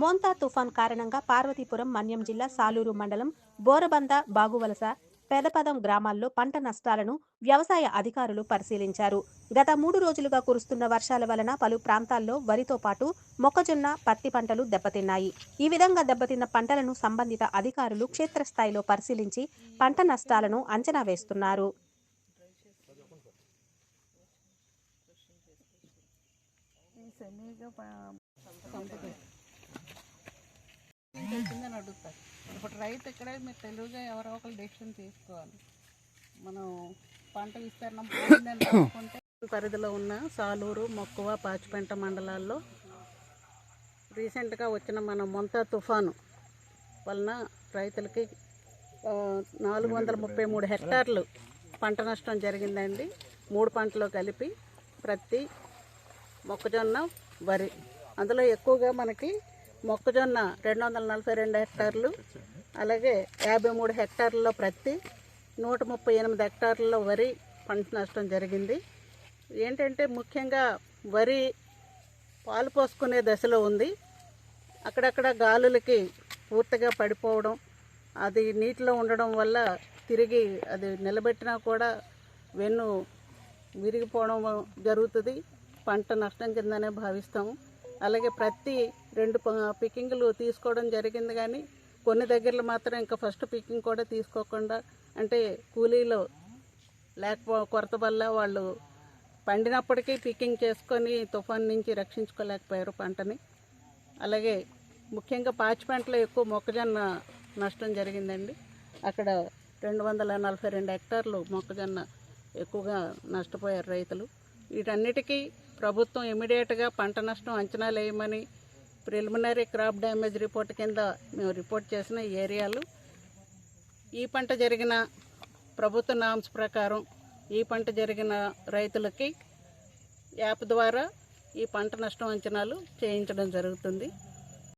మోంతా తుఫాన్ కారణంగా పార్వతీపురం మన్యం జిల్లా సాలూరు మండలం బోరబంద బాగువలస పెదపదం గ్రామాల్లో పంట నష్టాలను వ్యవసాయ అధికారులు పరిశీలించారు. గత మూడు రోజులుగా కురుస్తున్న వర్షాల వలన పలు ప్రాంతాల్లో వరితో పాటు మొక్కజొన్న పత్తి పంటలు దెబ్బతిన్నాయి. ఈ విధంగా దెబ్బతిన్న పంటలను సంబంధిత అధికారులు క్షేత్రస్థాయిలో పరిశీలించి పంట నష్టాలను అంచనా వేస్తున్నారు. తెలిసిందని అడుగుతారు. ఇప్పుడు రైతు ఇక్కడ మీరు తెలుగుగా ఎవరో ఒకరు డెసిషన్ తీసుకోవాలి. మనం పంట విస్తీర్ణం పోయిందని అనుకుంటే పరిధిలో ఉన్న సాలూరు మక్కువ పాచిపెంట మండలాల్లో రీసెంట్గా వచ్చిన మన మొంతా తుఫాను వలన రైతులకి నాలుగు వందల ముప్పై మూడు హెక్టార్లు పంట నష్టం జరిగిందండి. మూడు పంటలు కలిపి ప్రతి మొక్కజొన్న వరి. అందులో ఎక్కువగా మనకి మొక్కజొన్న రెండు వందల నలభై రెండు హెక్టార్లు అలాగే యాభై మూడు హెక్టార్లలో ప్రతి నూట ముప్పై ఎనిమిది హెక్టార్లలో వరి పంట నష్టం జరిగింది. ఏంటంటే ముఖ్యంగా వరి పాలు పోసుకునే దశలో ఉంది. అక్కడక్కడ గాలులకి పూర్తిగా పడిపోవడం అది నీటిలో ఉండడం వల్ల తిరిగి అది నిలబెట్టినా కూడా వెన్ను విరిగిపోవడం జరుగుతుంది. పంట నష్టం కిందనే భావిస్తాము. అలాగే ప్రతి రెండు పికింగ్లు తీసుకోవడం జరిగింది కానీ కొన్ని దగ్గరలో మాత్రం ఇంకా ఫస్ట్ పికింగ్ కూడా తీసుకోకుండా అంటే కూలీలు లేకపో కొరత వల్ల వాళ్ళు పండినప్పటికీ పికింగ్ చేసుకొని తుఫాన్ నుంచి రక్షించుకోలేకపోయారు పంటని. అలాగే ముఖ్యంగా పాచి పంటలో ఎక్కువ మొక్కజొన్న నష్టం జరిగిందండి. అక్కడ రెండు వందల నలభై రెండు హెక్టార్లు మొక్కజొన్న ఎక్కువగా నష్టపోయారు రైతులు. వీటన్నిటికీ ప్రభుత్వం ఇమీడియట్గా పంట నష్టం అంచనాలు వేయమని ప్రిలిమినరీ క్రాప్ డ్యామేజ్ రిపోర్ట్ కింద మేము రిపోర్ట్ చేసిన ఈ ఏరియాలు. ఈ పంట జరిగిన ప్రభుత్వ నామ్స్ ప్రకారం ఈ పంట జరిగిన రైతులకి యాప్ ద్వారా ఈ పంట నష్టం అంచనాలు చేయించడం జరుగుతుంది.